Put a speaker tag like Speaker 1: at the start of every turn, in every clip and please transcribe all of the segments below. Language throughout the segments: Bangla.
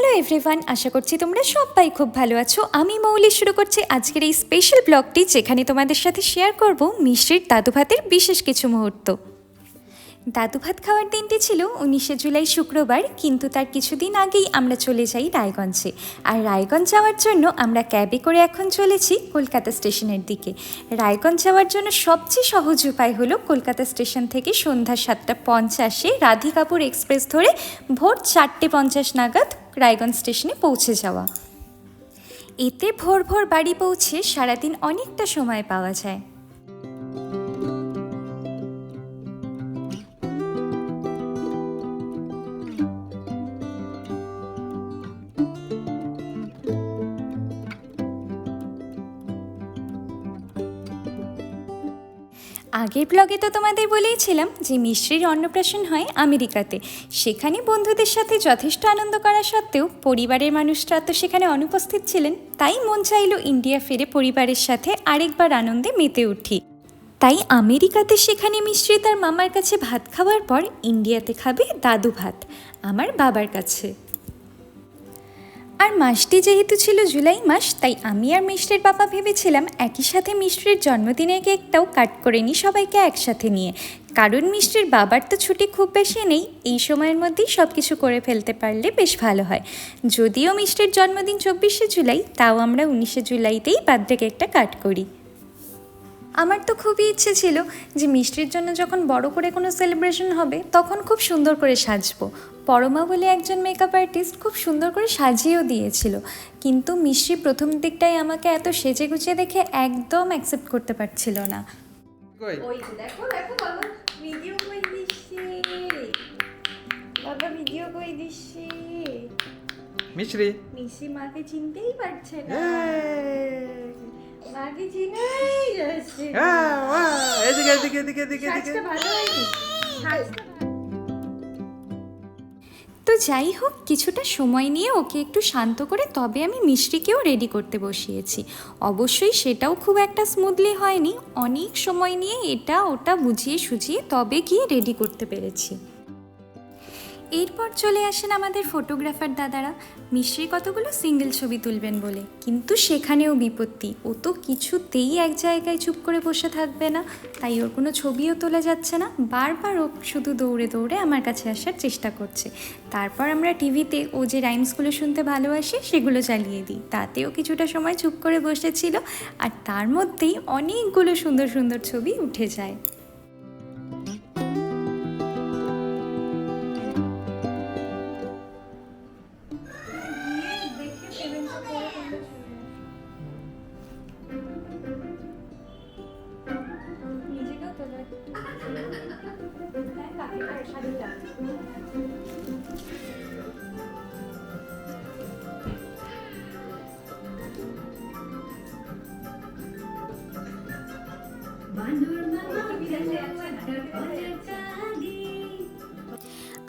Speaker 1: হ্যালো এভরিওয়ান, আশা করছি তোমরা সবাই খুব ভালো আছো। আমি মৌলি, শুরু করছি আজকের এই স্পেশাল ব্লগটি যেখানে তোমাদের সাথে শেয়ার করব মিষ্টির দাদু ভাতের বিশেষ কিছু মুহূর্ত। দাদু ভাত খাওয়ার দিনটি ছিল উনিশে জুলাই শুক্রবার, কিন্তু তার কিছুদিন আগেই আমরা চলে যাই রায়গঞ্জে। আর রায়গঞ্জ যাওয়ার জন্য আমরা ক্যাবে করে এখন চলেছি কলকাতা স্টেশনের দিকে। রায়গঞ্জ যাওয়ার জন্য সবচেয়ে সহজ উপায় হলো কলকাতা স্টেশন থেকে সন্ধ্যা সাতটা পঞ্চাশে রাধিকাপুর এক্সপ্রেস ধরে ভোর চারটে পঞ্চাশ নাগাদ রায়গঞ্জ স্টেশনে পৌঁছে যাওয়া। এতে ভোর ভোর বাড়ি পৌঁছে সারাদিন অনেকটা সময় পাওয়া যায়। আগের ব্লগে তো তোমাদের বলেইছিলাম যে মিশ্রির অন্নপ্রাশন হয় আমেরিকাতে। সেখানে বন্ধুদের সাথে যথেষ্ট আনন্দ করা সত্ত্বেও পরিবারের মানুষরা তো সেখানে অনুপস্থিত ছিলেন। তাই মন চাইলো ইন্ডিয়া ফিরে পরিবারের সাথে আরেকবার আনন্দে মেতে উঠি। তাই আমেরিকাতে সেখানে মিশ্রি তার মামার কাছে ভাত খাওয়ার পর ইন্ডিয়াতে খাবে দাদু ভাত, আমার বাবার কাছে। আর মাসটি যেহেতু ছিল জুলাই মাস, তাই আমি আর মিষ্টির বাবা ভেবেছিলাম একই সাথে মিষ্টির জন্মদিনের কেকটাও কাট করে নিই সবাইকে একসাথে নিয়ে। কারণ মিষ্টির বাবার তো ছুটি খুব বেশি নেই, এই সময়ের মধ্যেই সব কিছু করে ফেলতে পারলে বেশ ভালো হয়। যদিও মিষ্টির জন্মদিন চব্বিশে জুলাই, তাও আমরা উনিশে জুলাইতেই বার্থডে কেকটা কাট করি। আমার তো খুবই ইচ্ছে ছিল যে মিষ্টির জন্য যখন বড় করে কোনো সেলিব্রেশন হবে তখন খুব সুন্দর করে সাজবো। পরমা বলে একজন মেকআপ আর্টিস্ট খুব সুন্দর করে সাজিয়েও দিয়েছিল। কিন্তু মিষ্টি প্রথম দিকটাই আমাকে এত সেজে গুছিয়ে দেখে একদম অ্যাকসেপ্ট করতে পারছিল না।
Speaker 2: দেখো দেখো বাবা ভিডিও কই দিচ্ছে? বাবা ভিডিও কই দিচ্ছে?
Speaker 3: মিশ্রি
Speaker 2: মাকে চিনতেই পারছে না।
Speaker 3: হ্যাঁ
Speaker 2: যাচ্ছে।
Speaker 3: হ্যাঁ, এদিকে এদিকে এদিকে এদিকে এদিকে।
Speaker 2: ভালো হয়নি?
Speaker 1: তো যাই হোক কিছুটা সময় নিয়ে ওকে একটু শান্ত করে তবে আমি মিষ্টিকেও রেডি করতে বসিয়েছি। অবশ্যই সেটাও খুব একটা স্মুথলি হয়নি। অনেক সময় নিয়ে এটা ওটা বুঝিয়ে সুঝিয়ে তবে গিয়ে রেডি করতে পেরেছি। এরপর চলে আসেন আমাদের ফটোগ্রাফার দাদারা। মিশ্রির কতগুলো সিঙ্গেল ছবি তুলবেন বলে। কিন্তু সেখানেও বিপত্তি। ও তো কিছুতেই এক জায়গায় চুপ করে বসে থাকবে না। তাই ওর কোনো ছবিও তোলা যাচ্ছে না। বারবার ও শুধু দৌড়ে দৌড়ে আমার কাছে আসার চেষ্টা করছে। তারপর আমরা টিভিতে ও যে রাইমসগুলো শুনতে ভালোবাসে, সেগুলো চালিয়ে দিই। তাতেও কিছুটা সময় চুপ করে বসেছিল। আর তার মধ্যেই অনেকগুলো সুন্দর সুন্দর ছবি উঠে যায়।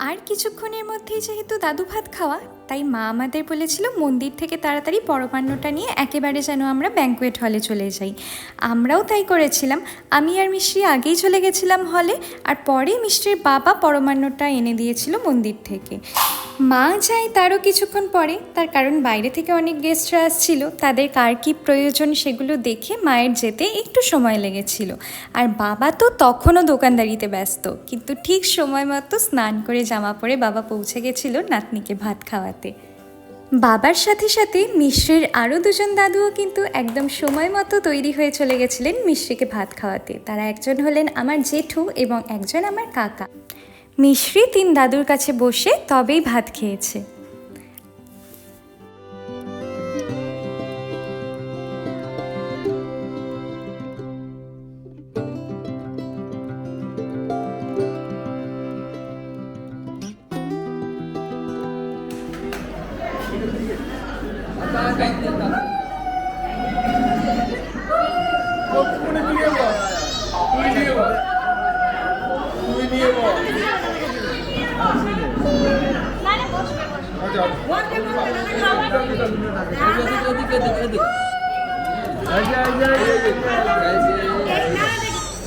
Speaker 2: আর
Speaker 1: কিছুক্ষণের মধ্যেই যেহেতু দাদু ভাত খাওয়া, তাই মা আমাদের বলেছিল মন্দির থেকে তাড়াতাড়ি পরমান্নটা নিয়ে একেবারে যেন আমরা ব্যাঙ্কুয়েট হলে চলে যাই। আমরাও তাই করেছিলাম। আমি আর মিষ্টি আগেই চলে গেছিলাম হলে আর পরে মিষ্টির বাবা পরমান্নটা এনে দিয়েছিল মন্দির থেকে। মা যায় তারও কিছুক্ষণ পরে। তার কারণ বাইরে থেকে অনেক গেস্টরা আসছিল। তাদের কার কী প্রয়োজন সেগুলো দেখে মায়ের যেতে একটু সময় লেগেছিল। আর বাবা তো তখনও দোকানদারিতে ব্যস্ত। কিন্তু ঠিক সময় মতো স্নান করে জামা পরে বাবা পৌঁছে গেছিল নাতনিকে ভাত খাওয়াতে। বাবার সাথে সাথে মিশ্রির আরও দুজন দাদুও কিন্তু একদম সময় মতো তৈরি হয়ে চলে গেছিলেন মিশ্রিকে ভাত খাওয়াতে। তারা একজন হলেন আমার জেঠু এবং একজন আমার কাকা। মিশ্রি তিন দাদুর কাছে বসে তবেই ভাত খেয়েছে।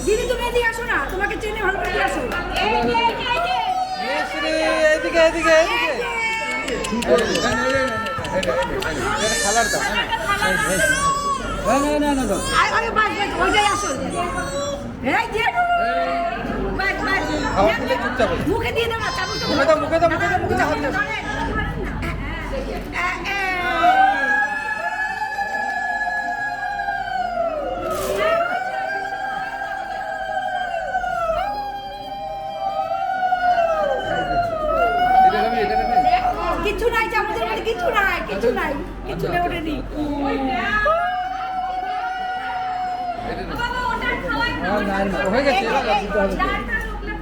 Speaker 4: দিদি তুমি এদিকে আসো না তোমাকে চেনে ভালো করে আসো
Speaker 3: এদিকে এদিকে খালার দাও খাবার দিলে চুপচাপ হয়ে।
Speaker 4: মুখে দাও
Speaker 3: মুখে দাও, মুখে দাও, মুখে দাও,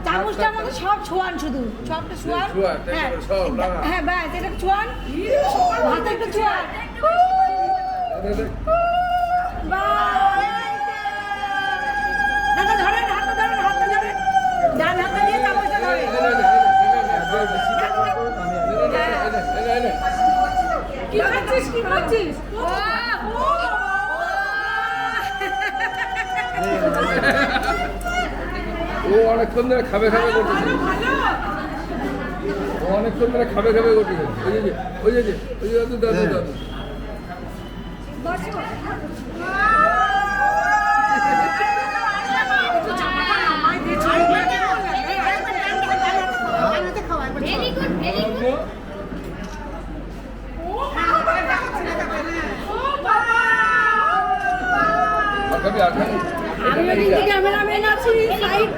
Speaker 4: চামচটার মধ্যে সব ছোয়ান শুধু সবটা ছোয়ান হ্যাঁ। হ্যাঁ ব্যাস এটা ছোয়ান হাতে একটু ছোয়ান দাদা ধরেন হাতটা ধরেন হাতটা ধরেন ডান হাতটা দিয়ে চামচটা ধরেন। কি খাচ্ছিস কি
Speaker 3: ও অনেকক্ষণ ধরে খাবে খাবে করতেছে। ও অনেকক্ষণ ধরে খাবে খাবে করতেছে। ওই যে ওই যে ওই যে দাদু দাদু দাদু
Speaker 2: ভেরি গুড ভেরি গুড
Speaker 3: আর খাবি আর খাবি
Speaker 4: আমি ওদিকে ক্যামেরাম্যান আছি সাইড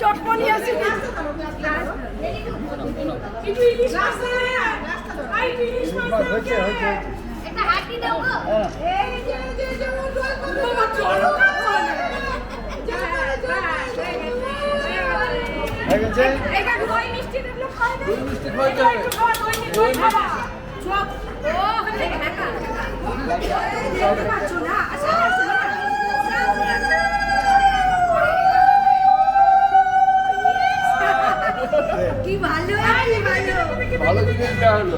Speaker 4: চটপনি আছে একটু ইলিশ মাছ দে। আই, একটু ইলিশ মাছ দে।
Speaker 3: হয়েছে হয়েছে
Speaker 2: একটা হাঁটি দাও গো
Speaker 4: এই যে, যে, যে, ও জল করবে। বাবা, চলো, চলো।
Speaker 3: হয়ে গেছে
Speaker 4: এটা দই মিষ্টি দেখল খাই না।
Speaker 3: দই মিষ্টি খাওয়াইতে হবে।
Speaker 4: একটু খাওয়া, দই মিষ্টি
Speaker 3: দই
Speaker 4: খাওয়া। চপ। ও, দেখে দেখা। দেখতে পাচ্ছ না? আসো, আসো, কি ভালো ভালো।
Speaker 3: ভালো জিনিস হলো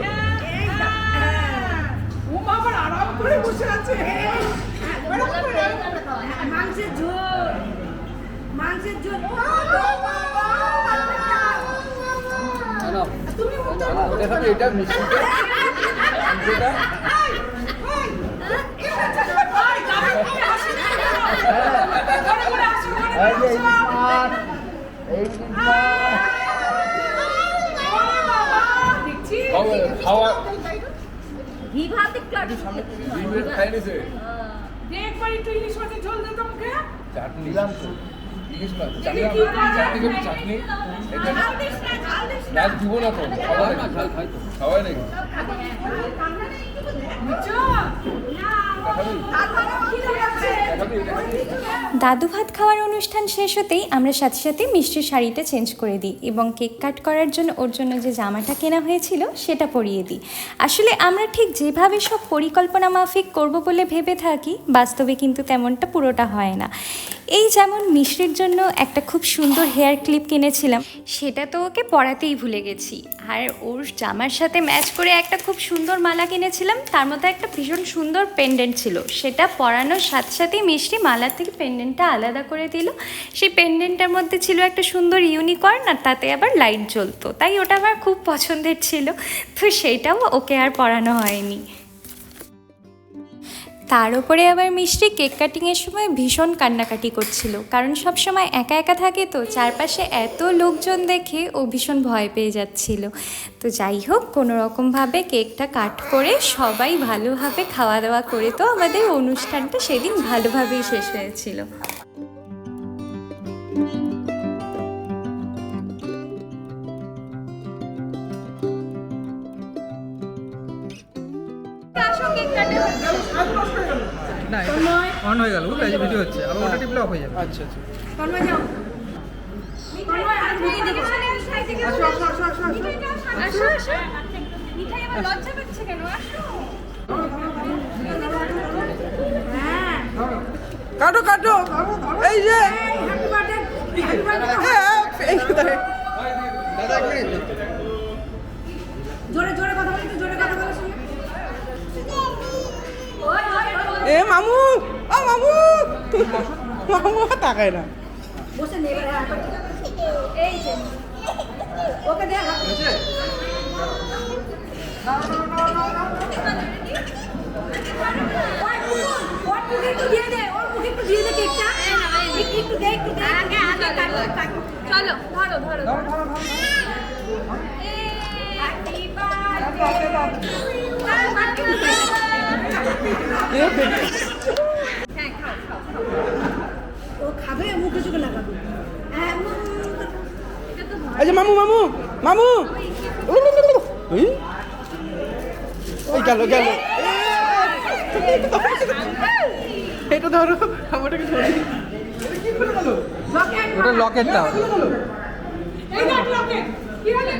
Speaker 4: মাংসের ঝোল। মাংসের ঝোল।
Speaker 3: খাবি এটা মিষ্টিটা মিষ্টিটা এই যে এই মাছ এই খাওয়া খাওয়া
Speaker 4: ঘি ভাত একটু আর
Speaker 3: দুই মিনিট খাই নিছে
Speaker 4: একবার একটু ইলিশ মাছের ঝোল দে তো মুখে
Speaker 3: চাটনি নিলাম তো ইলিশ মাছ চাটনি? চাটনি
Speaker 4: ঝাল না ঝাল দিস না
Speaker 3: দিব না তো নাকি খাওয়াই নাকি
Speaker 4: বুঝছ? না
Speaker 1: দাদু ভাত খাওয়ার অনুষ্ঠান শেষ হতেই আমরা সাথে সাথে মিষ্টির শাড়িটা চেঞ্জ করে দিই এবং কেক কাট করার জন্য ওর জন্য যে জামাটা কেনা হয়েছিল সেটা পরিয়ে দিই। আসলে আমরা ঠিক যেভাবে সব পরিকল্পনা মাফিক করব বলে ভেবে থাকি, বাস্তবে কিন্তু তেমনটা পুরোটা হয় না। এই যেমন মিশ্রির জন্য একটা খুব সুন্দর হেয়ার ক্লিপ কিনেছিলাম, সেটা তো ওকে পরাতেই ভুলে গেছি। আর ওর জামার সাথে ম্যাচ করে একটা খুব সুন্দর মালা কিনেছিলাম, তার মধ্যে একটা ভীষণ সুন্দর পেন্ডেন্ট ছিল, সেটা পরানোর সাথে সাথেই মিষ্টি মালার থেকে পেন্ডেন্টটা আলাদা করে দিল। সেই পেন্ডেন্টটার মধ্যে ছিল একটা সুন্দর ইউনিকর্ন আর তাতে আবার লাইট জ্বলতো। তাই ওটা আমার খুব পছন্দের ছিল। তো সেইটাও ওকে আর পরানো হয়নি। তার উপরে আবার মিষ্টি কেক কাটিংয়ের সময় ভীষণ কান্নাকাটি করছিল। কারণ সব সময় একা একা থাকে তো চারপাশে এত লোকজন দেখে ও ভীষণ ভয় পেয়ে যাচ্ছিল। তো যাই হোক, কোনো রকমভাবে কেকটা কাট করে সবাই ভালোভাবে খাওয়া দাওয়া করে তো আমাদের অনুষ্ঠানটা সেদিন ভালোভাবেই শেষ হয়েছিল।
Speaker 3: না অন হয়ে গেল বুঝলে? ভিডিও হচ্ছে আবার ওটা টিপলে অফ হয়ে যাবে। আচ্ছা আচ্ছা।
Speaker 4: তন্ময় যাও। হ্যাঁ
Speaker 5: কাটো কাটো। এই যে। হ্যাঁ, এই
Speaker 3: দাদা
Speaker 5: মামু ও মামু। মামু তাকায় না।
Speaker 4: বসে নেবে হ্যাঁ এই যে। ওকে দে চলো ধরো ধরো।
Speaker 3: ধরো, ধরো, ধরো।
Speaker 4: হ্যাপি বার্থডে
Speaker 5: আচ্ছা মামু মামু মামু। গেল গেল। এটা ধরো
Speaker 3: ওটা লকেটটা
Speaker 4: এই দেখ লকেট কি হলো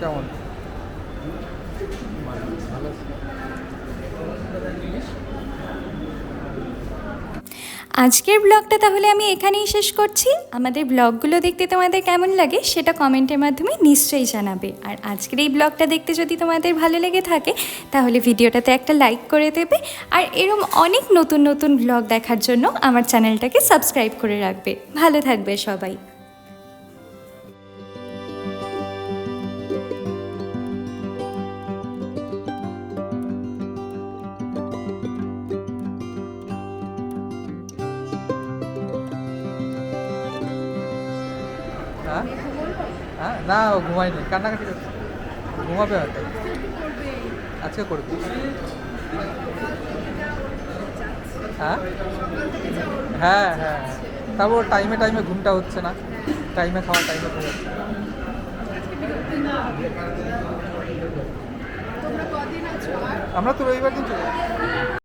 Speaker 3: কেমন?
Speaker 1: আজকের ব্লগটা তাহলে আমি এখানেই শেষ করছি। আমাদের ব্লগগুলো দেখতে তোমাদের কেমন লাগে সেটা কমেন্টের মাধ্যমে নিশ্চয়ই জানাবে। আর আজকের এই ব্লগটা দেখতে যদি তোমাদের ভালো লেগে থাকে, তাহলে ভিডিওটাতে একটা লাইক করে দেবে। আর এরম অনেক নতুন নতুন ব্লগ দেখার জন্য আমার চ্যানেলটাকে সাবস্ক্রাইব করে রাখবে। ভালো থাকবে সবাই।
Speaker 3: হ্যাঁ? না ও ঘুমায়নি। কান্নাকাটি করছে। ঘুমাবে হয়তো। আজকে করবি। হ্যাঁ? হ্যাঁ হ্যাঁ তারপর টাইমে টাইমে ঘুমটা হচ্ছে না। টাইমে খাওয়া টাইমে ঘুমাচ্ছে আমরা তো রবিবার দিন চলে।